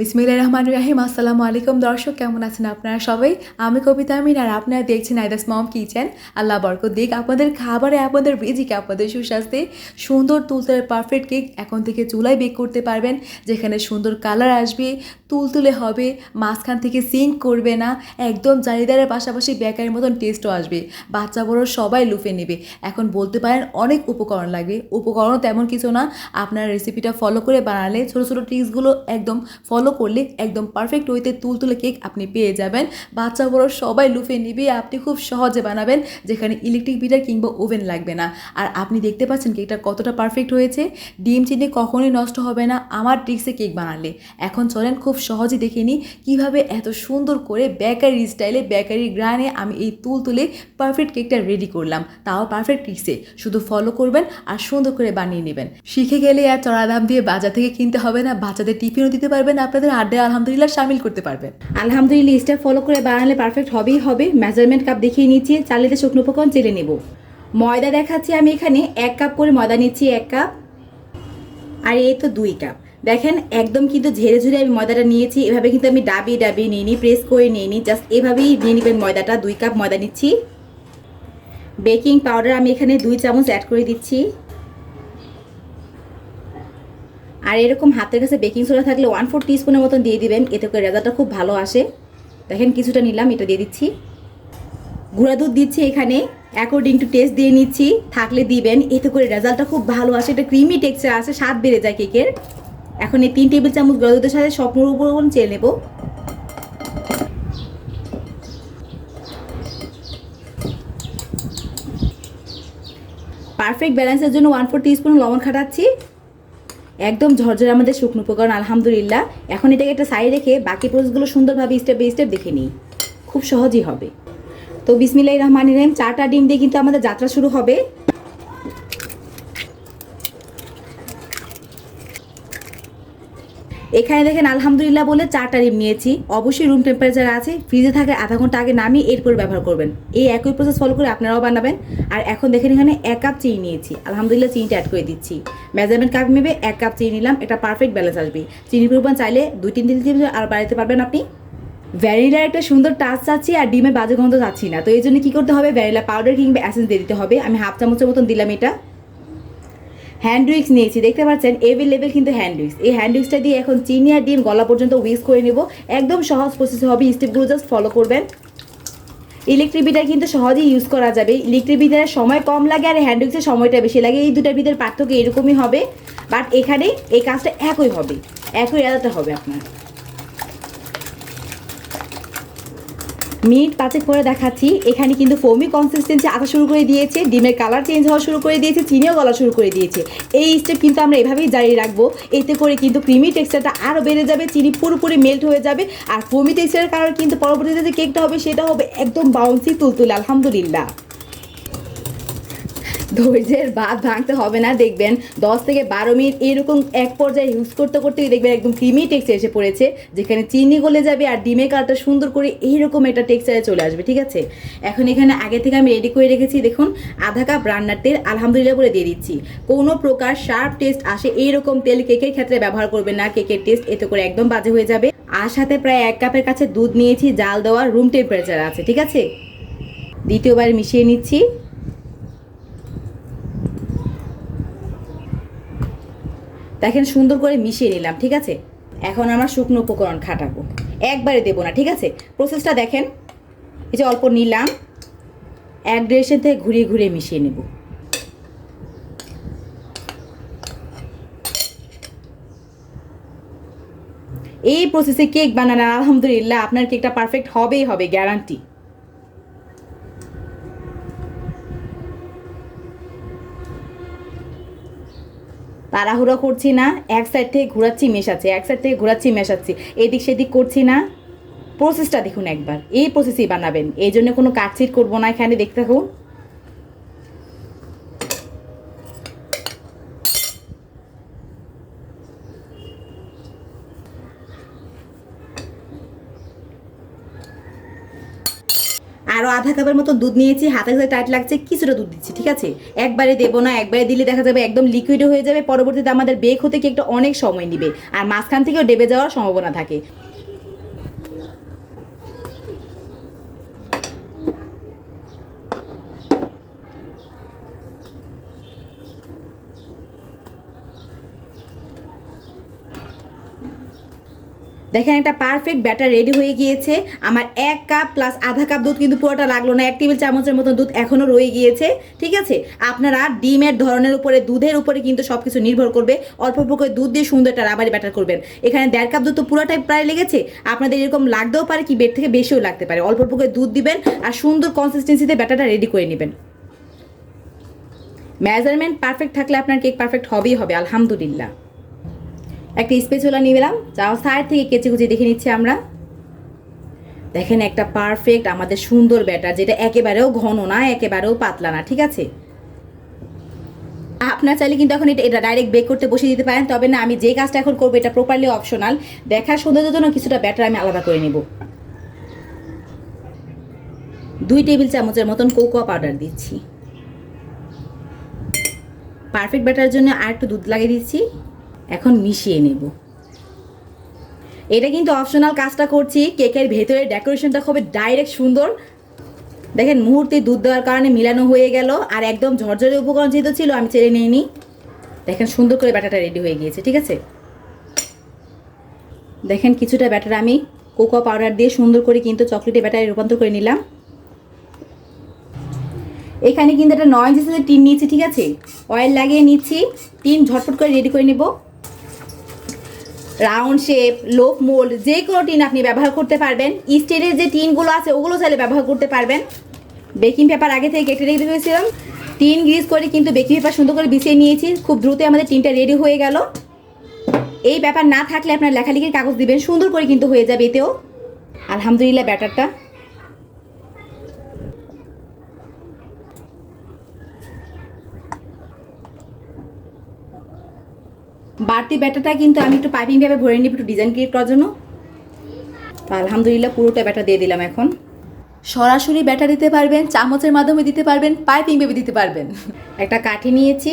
বিসমিল্লাহির রহমান রাহিম। আসসালামু আলাইকুম দর্শক, কেমন আছেন আপনারা সবাই? আমি কবিতা আমিন আর আপনারা দেখছেন আইদাস মম কিচেন। আল্লাহ বরকত দিক। আপনাদের খাবারে, আপনাদের রিজিকে, আপনাদের সুস্বাস্থ্যে সুন্দর তুলতুলে পারফেক্ট কেক এখন থেকে চুলায় বেক করতে পারবেন, যেখানে সুন্দর কালার আসবে, তুলতুলে হবে, মাঝখান থেকে সিঙ্ক করবে না, একদম জারিদারের পাশাপাশি বেকারির মতন টেস্টও আসবে। বাচ্চা বড় সবাই লুফে নেবে। এখন বলতে পারেন অনেক উপকরণ লাগবে। উপকরণও তেমন কিছু না। আপনার রেসিপিটা ফলো করে বানালে ছোটো ছোটো ট্রিক্সগুলো একদম ফলো করলে একদম পারফেক্ট ওয়েতে তুলতুলে কেক আপনি পেয়ে যাবেন। বাচ্চা বড় সবাই লুফে নিবে, আপনি খুব সহজে বানাবেন, যেখানে ইলেকট্রিক বিটার কিংবা ওভেন লাগবে না। আর আপনি দেখতে পাচ্ছেন কেকটা কতটা পারফেক্ট হয়েছে। ডিম চিনি কখনোই নষ্ট হবে না, আমার ট্রিক্সে কেক বানালে। এখন চলেন খুব সহজে দেখে নিই কীভাবে এত সুন্দর করে বেকারি স্টাইলে বেকারি গ্রানে আমি এই তুল তুলে পারফেক্ট কেকটা রেডি করলাম। তাও পারফেক্ট ট্রিক্সে শুধু ফলো করবেন আর সুন্দর করে বানিয়ে নেবেন। শিখে গেলে আর চড়া দাম দিয়ে বাজার থেকে কিনতে হবে না। বাচ্চাদের টিফিনও দিতে পারবেন আপনাদের আড্ডায় আলহামদুলিল্লাহ সামিল করতে পারবেন। আলহামদুলিল্লাহ স্টেপ ফলো করে বানালে পারফেক্ট হবেই, হবে। মেজারমেন্ট কাপ দেখিয়ে নিচ্ছি, চালিতে শুকনো উপকরণ চেলে নেব। ময়দা দেখাচ্ছি আমি এখানে, এক কাপ করে ময়দা নিচ্ছি, এক কাপ আর এই তো দুই কাপ দেখেন, একদম কিন্তু ঝেড়ে ঝুড়ে আমি ময়দাটা নিয়েছি, এভাবে কিন্তু আমি ডাবিয়ে নিয়ে নিই প্রেস করে নিয়ে নিই জাস্ট এভাবেই নিয়ে নেবেন ময়দাটা, দুই কাপ ময়দা নিচ্ছি। বেকিং পাউডার আমি এখানে দুই চামচ অ্যাড করে দিচ্ছি। আর এরকম হাতের কাছে বেকিং সোডা থাকলে ওয়ান ফোর টিস্পুনের মতন দিয়ে দিবেন, এতে করে রেজাল্টটা খুব ভালো আসে। দেখেন কিছুটা নিলাম, এটা দিয়ে দিচ্ছি। গুঁড়া দুধ দিচ্ছি এখানে অ্যাকর্ডিং টু টেস্ট দিয়ে নিচ্ছি, থাকলে দিবেন, এতে করে রেজাল্টটা খুব ভালো আসে, এটা ক্রিমি টেক্সচার আসে, স্বাদ বেড়ে যায় কেকের এখন এই তিন টেবিল চামচ গুঁড়া দুধের সাথে স্বপ্নর উপর চেয়ে নেব। পারফেক্ট ব্যালেন্সের জন্য ওয়ান ফোর টিস্পুন লবণ খাটাচ্ছি। একদম ঝরঝরে আমাদের শুকনো উপকরণ, আলহামদুলিল্লাহ। এখন এটাকে একটা সাইড রেখে বাকি প্রসেসগুলো সুন্দরভাবে স্টেপ বাই স্টেপ দেখে নিই। খুব সহজই হবে। তো বিসমিল্লাহ রহমান রহিম চারটা ডিম দিয়ে কিন্তু আমাদের যাত্রা শুরু হবে। এখানে দেখেন আলহামদুলিল্লাহ বলে চারটা ডিম নিয়েছি। অবশ্যই রুম টেম্পারেচার আছে ফ্রিজে থাকে আধা ঘণ্টা আগে নামিয়ে এরপর ব্যবহার করবেন। এই একই প্রসেস ফলো করে আপনারাও বানাবেন। আর এখন দেখেন এখানে এক কাপ চিনি নিয়েছি। আলহামদুলিল্লাহ চিনিটা অ্যাড করে দিচ্ছি। মেজারমেন্ট কাপ নেবে এক কাপ চিনি নিলাম, এটা পারফেক্ট ব্যালেন্স আসবে। চিনির পরিমাণ চাইলে দুই তিন দিন দিয়ে আর বাড়াতে পারবেন আপনি। ভ্যানিলার একটা সুন্দর টাচ চাচ্ছি আর ডিমে বাজে গন্ধ চাচ্ছি না। তো এই জন্য কী করতে হবে? ভ্যানিলা পাউডার কিংবা অ্যাসেন্স দিয়ে দিতে হবে। আমি হাফ চামচের মতন দিলাম এটা। হ্যান্ড উইক্স নিয়েছি। দেখতে পাচ্ছেন এভেলেবেল কিন্তু হ্যান্ড উইক্স এই হ্যান্ড উইক্সটা দিয়ে এখন চিনি আর ডিম গলা পর্যন্ত উইক্স করে নেব। একদম সহজ প্রসেস হবে স্টেপগুলো জাস্ট ফলো করবেন। ইলেকট্রিক বিটার কিন্তু সহজেই ইউজ করা যাবে। ইলেকট্রিক বিটারের সময় কম লাগে আর হ্যান্ড উইক্সের সময়টা বেশি লাগে। এই দুটার ভিতরে পার্থক্য এরকমই হবে। বাট এখানে এই কাজটা একই হবে। একই এলাটা হবে আপনার। মিনিট পাঁচেক পরে দেখাচ্ছি। এখানে কিন্তু ফোমি কনসিস্টেন্সি আসা শুরু করে দিয়েছে, ডিমের কালার চেঞ্জ হওয়া শুরু করে দিয়েছে, চিনিও গলা শুরু করে দিয়েছে। এই স্টেপ কিন্তু আমরা এভাবেই জারি রাখব। এতে করে কিন্তু ক্রিমি টেক্সচারটা আরও বেড়ে যাবে, চিনি পুরোপুরি মেল্ট হয়ে যাবে। আর ফোমি টেক্সচারের কারণে কিন্তু পরবর্তীতে যে কেকটা হবে, সেটা হবে একদম বাউন্সি তুলতুল, আলহামদুলিল্লাহ। ধৈর্যের বাদ ভাঙতে হবে না, দেখবেন দশ থেকে বারো মিনিট এরকম এক পর্যায়ে ইউজ করতে করতেই দেখবেন একদম ক্রিমি টেক্সচার এসে পড়েছে, যেখানে চিনি গলে যাবে আর ডিমের কালারটা সুন্দর করে এইরকম একটা টেক্সচারে চলে আসবে, ঠিক আছে? এখন এখানে আগে থেকে আমি রেডি করে রেখেছি, দেখুন, আধা কাপ রান্নার তেল আলহামদুলিল্লাহ করে দিয়ে দিচ্ছি। কোনো প্রকার শার্প টেস্ট আসে এইরকম তেল কেকের ক্ষেত্রে ব্যবহার করবেন না কেকের টেস্ট এতে করে একদম বাজে হয়ে যাবে। আর সাথে প্রায় এক কাপের কাছে দুধ নিয়েছি, জাল দেওয়ার রুম টেম্পারেচার আছে, ঠিক আছে? দ্বিতীয়বার মিশিয়ে নিচ্ছি। দেখেন সুন্দর করে মিশিয়ে নিলাম, ঠিক আছে? এখন আমরা শুকনো উপকরণ খাটাবো। একবারে দেবো না, ঠিক আছে? প্রসেসটা দেখেন। এই যে অল্প নিলাম। এক ডিরেকশন থেকে ঘুরিয়ে ঘুরিয়ে মিশিয়ে নেব। এই প্রসেসে কেক বানানো, আলহামদুলিল্লাহ, আপনার কেকটা পারফেক্ট হবেই, হবে গ্যারান্টি তাড়াহুড়ো করছি না, এক সাইড থেকে ঘোরাচ্ছি, মেশাচ্ছি, এক সাইড থেকে ঘোরাচ্ছি, মেশাচ্ছি, এদিক সেদিক করছি না। প্রসেসটা দেখুন একবার, এই প্রসেসই বানাবেন, এই জন্য কোনো কাটছিট করব না এখানে, দেখতে থাকুন। আরও আধা কাপের মতো দুধ নিয়েছি, হাতে হাতে টাইট লাগছে, কিছুটা দুধ দিচ্ছি, ঠিক আছে? একবারে দেবো না, একবারে দিলে দেখা যাবে একদম লিকুইড হয়ে যাবে, পরবর্তীতে আমাদের বেক হতে কি একটু অনেক সময় নেবে, আর মাঝখান থেকেও ডেবে যাওয়ার সম্ভাবনা থাকে। দেখেন, একটা পারফেক্ট ব্যাটার রেডি হয়ে গিয়েছে। আমার এক কাপ প্লাস আধা কাপ দুধ কিন্তু পুরোটা লাগল না, এক টেবিল চামচের মতো দুধ এখনও রয়ে গিয়েছে, ঠিক আছে? আপনারা ডিমের ধরনের উপরে, দুধের উপরে কিন্তু সব কিছু নির্ভর করবে। অল্প অল্প করে দুধ দিয়ে সুন্দর একটা রাবারি ব্যাটার করবেন। এখানে দেড় কাপ দুধ তো পুরোটাই প্রায় লেগেছে। আপনাদের এরকম লাগতেও পারে কি বেড থেকে বেশিও লাগতে পারে। অল্প অল্প করে দুধ দিবেন আর সুন্দর কনসিস্টেন্সিতে ব্যাটারটা রেডি করে নেবেন। মেজারমেন্ট পারফেক্ট থাকলে আপনার কেক পারফেক্ট হবেই হবে, আলহামদুলিল্লাহ। একটা স্পেচুলা নিয়ে এলাম যাও সাইড থেকে কেচে কুচি দেখে নিচ্ছি আমরা। দেখেন একটা পারফেক্ট আমাদের সুন্দর ব্যাটার যেটা একেবারেও ঘন না, একেবারেও পাতলা না, ঠিক আছে? আপনার চাইলে কিন্তু এখন এটা এটা ডাইরেক্ট বেক করতে বসিয়ে দিতে পারেন, তবে না, আমি যে কাজটা এখন করব, এটা প্রপারলি অপশনাল দেখার সৌন্দর্যের জন্য কিছুটা ব্যাটার আমি আলাদা করে নেব। দুই টেবিল চামচের মতন কোকোয়া পাউডার দিচ্ছি। পারফেক্ট ব্যাটারের জন্য আর একটু দুধ লাগিয়ে দিচ্ছি। এখন মিশিয়ে নেব। এটা কিন্তু অপশনাল কাজটা করছি। কেকের ভেতরে ডেকোরেশনটা খুবই ডাইরেক্ট সুন্দর। দেখেন, মুহূর্তে দুধ দেওয়ার কারণে মিলানো হয়ে গেল। আর একদম ঝরঝরে উপকরণ যেহেতু ছিল, আমি ছেড়ে নিইনি। দেখেন, সুন্দর করে ব্যাটারটা রেডি হয়ে গিয়েছে, ঠিক আছে? দেখেন, কিছুটা ব্যাটার আমি কোকো পাউডার দিয়ে সুন্দর করে কিন্তু চকলেটে ব্যাটারে রূপান্তর করে নিলাম। এখানে কিন্তু একটা নয় ইঞ্চের টিন নিয়েছি, ঠিক আছে? অয়েল লাগিয়ে নিচ্ছি। টিন ঝটফট করে রেডি করে নেব। রাউন্ড শেপ লোক মোল্ড যে কোনো টিন আপনি ব্যবহার করতে পারবেন। স্টিলের যে টিনগুলো আছে, ওগুলো চাইলে ব্যবহার করতে পারবেন। বেকিং পেপার আগে থেকে কেটে রেখে দিয়েছিলাম টিন গ্রিস করে কিন্তু বেকিং পেপার সুন্দর করে বিছিয়ে নিয়েছি। খুব দ্রুত আমাদের টিনটা রেডি হয়ে গেল। এই ব্যাপার না থাকলে আপনার লেখালেখির কাগজ দিবেন, সুন্দর করে কিন্তু হয়ে যাবে এতেও। আলহামদুলিল্লাহ, ব্যাটারটা। বাড়তি ব্যাটারটা কিন্তু আমি একটু পাইপিং ভাবে ভরে নিব, একটু ডিজাইন ক্রিয়েট করার জন্য। তো আলহামদুলিল্লাহ পুরোটা ব্যাটার দিয়ে দিলাম এখন। সরাসরি ব্যাটা দিতে পারবেন, চামচের মাধ্যমে দিতে পারবেন পাইপিং ভেবে দিতে পারবেন। একটা কাঠি নিয়েছি।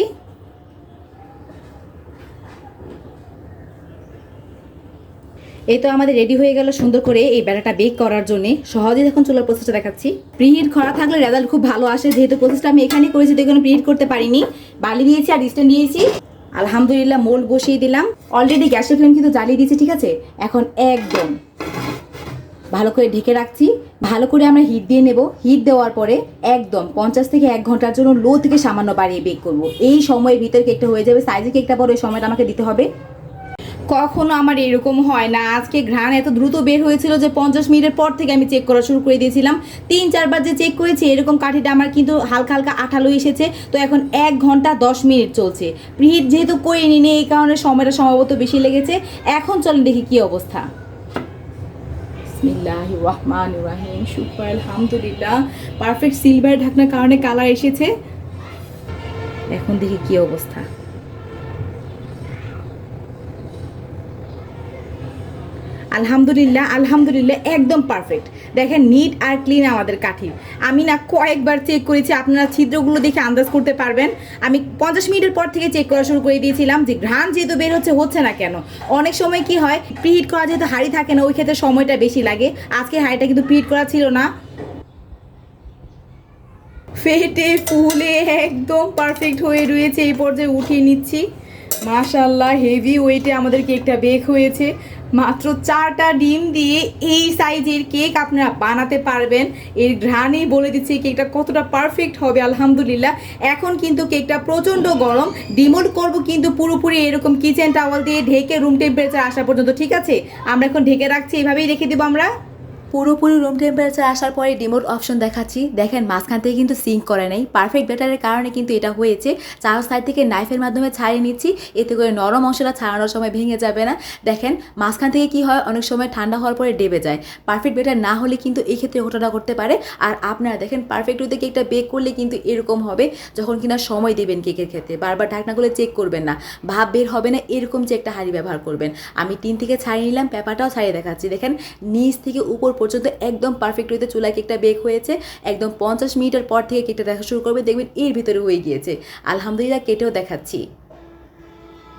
এই তো আমাদের রেডি হয়ে গেল সুন্দর করে এই ব্যাটাটা বেক করার জন্য। সহজেই এখন চুলার প্রসেসটা দেখাচ্ছি। প্রিহিট করা থাকলে রেজাল্ট খুব ভালো আসে, যেহেতু প্রসেসটা আমি এখানেই করেছি, তো এখানে প্রিহিট করতে পারিনি। বালি দিয়েছি আর স্ট্যান্ড দিয়েছি আলহামদুলিল্লাহ মোল্ড বসিয়ে দিলাম। অলরেডি গ্যাসের ফ্লেম কিন্তু জ্বালিয়ে দিয়েছি, ঠিক আছে? এখন একদম ভালো করে ঢেকে রাখছি। ভালো করে আমরা হিট দিয়ে নেব। হিট দেওয়ার পরে একদম পঞ্চাশ থেকে এক ঘণ্টার জন্য লো থেকে সামান্য বাড়িয়ে বেক করব। এই সময়ের ভিতরে কেকটা হয়ে যাবে। সাইজে কেকটা পরে ওই সময়টা আমাকে দিতে হবে। কখনো আমার এরকম হয় না। আজকে ঘ্রাণ এত দ্রুত বের হয়েছিল যে পঞ্চাশ মিনিটের পর থেকে আমি চেক করা শুরু করে দিয়েছিলাম। তিন, চারবার যে চেক করেছি, এরকম কাঠিটা আমার কিন্তু হালকা হালকা আঠালো এসেছে। তো এখন এক ঘণ্টা দশ মিনিট চলছে। প্রিহিট যেহেতু করে নিনি এই কারণে সময়টা সম্ভবত বেশি লেগেছে। এখন চলেন দেখি কি অবস্থা। পারফেক্ট সিলভার ঢাকনার কারণে কালার এসেছে। এখন দেখি কি অবস্থা। আলহামদুলিল্লাহ আলহামদুলিল্লাহ, একদম পারফেক্ট দেখেন নিট আর ক্লিন আমাদের কাঠি। আমি না কয়েকবার চেক করেছি, আপনারা ছিদ্রগুলো দেখে আন্দাজ করতে পারবেন। আমি পঞ্চাশ মিনিটের পর থেকে চেক করা শুরু করে দিয়েছিলাম যে ঘ্রাণ যেহেতু বের হচ্ছে হচ্ছে না কেন? অনেক সময় কি হয় প্রিহিট করা যেহেতু হাড়ি থাকে না, ওই ক্ষেত্রে সময়টা বেশি লাগে। আজকে হাড়িটা কিন্তু প্রিহিট করা ছিল না। ফেটে, ফুলে, একদম পারফেক্ট হয়ে রয়েছে, এই পর্যায়ে উঠিয়ে নিচ্ছি। মাশাল্লাহ হেভি ওয়েটে আমাদের কেকটা বেক হয়েছে। মাত্র চারটা ডিম দিয়ে এই সাইজের কেক আপনারা বানাতে পারবেন। এর ঘ্রাণেই বলে দিচ্ছি কেকটা কতটা পারফেক্ট হবে, আলহামদুলিল্লাহ। এখন কিন্তু কেকটা প্রচণ্ড গরম। ডিমোট করব কিন্তু পুরোপুরি এরকম কিচেন টাওয়াল দিয়ে ঢেকে রুম টেম্পারেচার আসা পর্যন্ত, ঠিক আছে? আমরা এখন ঢেকে রাখছি, এভাবেই রেখে দেবো আমরা। পুরোপুরি রুম টেম্পারেচার আসার পরে ডিমোট অপশন দেখাচ্ছি। দেখেন, মাঝখান থেকে কিন্তু সিঙ্ক করে নাই। পারফেক্ট ব্যাটারের কারণে কিন্তু এটা হয়েছে। চার সাইড থেকে নাইফের মাধ্যমে ছাড়িয়ে নিচ্ছি। এতে করে নরম অংশটা ছাড়ানোর সময় ভেঙে যাবে না। দেখেন, মাঝখান থেকে কি হয়, অনেক সময় ঠান্ডা হওয়ার পরে ডেবে যায়। পারফেক্ট ব্যাটার না হলে কিন্তু এই ক্ষেত্রে ঘটনা করতে পারে। আর আপনারা দেখেন পারফেক্ট হতে কেকটা বেক করলে কিন্তু এরকম হবে, যখন কিনা সময় দেবেন কেকের ক্ষেত্রে বারবার ঢাকনাগুলো চেক করবেন না। ভাব বের হবে না, এরকম যে একটা হাঁড়ি ব্যবহার করবেন। আমি তিন থেকে ছাড়িয়ে নিলাম, পেপারটাও ছাড়িয়ে দেখাচ্ছি। দেখেন, নিচ থেকে উপর পর্যন্ত একদম পারফেক্ট হইতে চুলায় কেকটা বেক হয়েছে। একদম পঞ্চাশ মিনিটের পর থেকে কেকটা দেখা শুরু করবে। দেখবেন এর ভিতরে হয়ে গিয়েছে। আলহামদুলিল্লাহ কেটেও দেখাচ্ছি।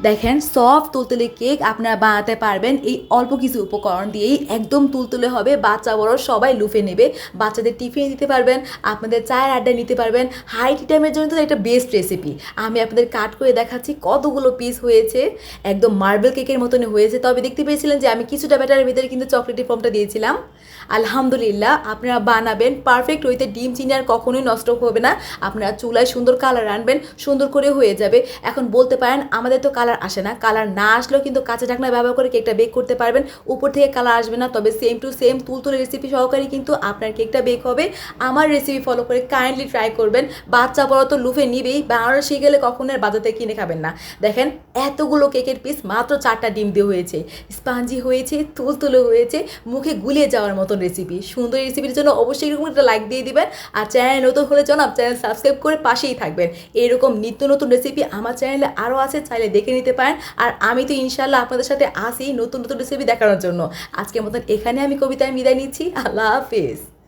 দেখেন সফট তুলতুলে কেক আপনারা বানাতে পারবেন। এই অল্প কিছু উপকরণ দিয়েই একদম তুলতুলে হবে। বাচ্চা, বড় সবাই লুফে নেবে। বাচ্চাদের টিফিনে দিতে পারবেন, আপনাদের চায়ের আড্ডায় নিতে পারবেন। হাই টি টাইমের জন্য তো একটা বেস্ট রেসিপি আমি আপনাদের কাট করে দেখাচ্ছি কতগুলো পিস হয়েছে। একদম মার্বেল কেকের মতনই হয়েছে। তবে দেখতে পেয়েছিলেন যে আমি কিছুটা ব্যাটারের ভিতরে কিন্তু চকলেটি ফর্মটা দিয়েছিলাম। আলহামদুলিল্লাহ, আপনারা বানাবেন পারফেক্ট ওইতে ডিম, চিনি আর কখনোই নষ্ট হবে না। আপনারা চুলায় সুন্দর কালার আনবেন, সুন্দর করে হয়ে যাবে। এখন বলতে পারেন, আমাদের তো কালার আসে না। কালার না আসলেও কিন্তু কাঁচা ঢাকনা ব্যবহার করে কেকটা বেক করতে পারবেন। উপর থেকে কালার আসবে না, তবে সেম টু সেম তুলতুলে রেসিপি সহকারে কিন্তু আপনার কেকটা বেক হবে। আমার রেসিপি ফলো করে কাইন্ডলি ট্রাই করবেন। বাচ্চা বড় তো লুফে নিবেই বানানো শিখে গেলে কখনো আর থেকে কিনে খাবেন না। দেখেন, এতগুলো কেকের পিস মাত্র চারটা ডিম দিয়ে হয়েছে। স্পাঞ্জি হয়েছে, তুলতুলে হয়েছে, মুখে গুলিয়ে যাওয়ার মতন রেসিপি সুন্দর রেসিপির জন্য অবশ্যই এরকম একটা লাইক দিয়ে দিবেন। আর চ্যানেল নতুন হলে জনাব চ্যানেল সাবস্ক্রাইব করে পাশেই থাকবেন। এরকম নিত্য নতুন রেসিপি আমার চ্যানেলে আরও আছে, চাইলে দেখে নিতে পারেন। আর আমি তো ইনশাল্লাহ আপনাদের সাথে আসি নতুন নতুন রেসিপি দেখানোর জন্য। আজকের মতন এখানে আমি কবিতায় বিদায় নিচ্ছি। আল্লাহ হাফিজ।